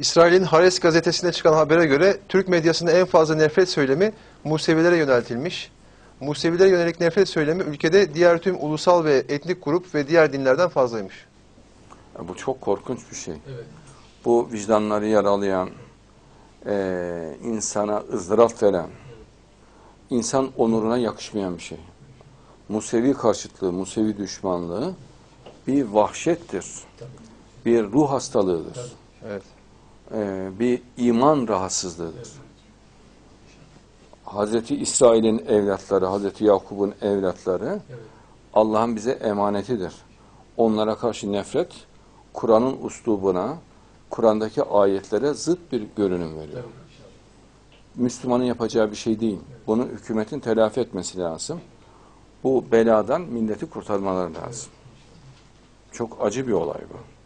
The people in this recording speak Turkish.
İsrail'in Haaretz gazetesinde çıkan habere göre Türk medyasında en fazla nefret söylemi Musevilere yöneltilmiş. Musevilere yönelik nefret söylemi ülkede diğer tüm ulusal ve etnik grup ve diğer dinlerden fazlaymış. Ya bu çok korkunç bir şey. Bu vicdanları yaralayan, eee, insana ızdırap veren, insan onuruna yakışmayan bir şey. Musevi karşıtlığı, Musevi düşmanlığı bir vahşettir. Bir ruh hastalığıdır. Evet. Eee, bir iman rahatsızlığıdır. Hazreti İsrail'in evlatları, Hazreti Yakup'un evlatları Allah'ın bize emanetidir. Onlara karşı nefret, Kur'an'ın uslubuna, Kur'an'daki ayetlere zıt bir görünüm veriyor. Müslümanın yapacağı bir şey değil. Bunu hükümetin telafi etmesi lazım. Bu beladan milleti kurtarmaları lazım. Çok acı bir olay bu.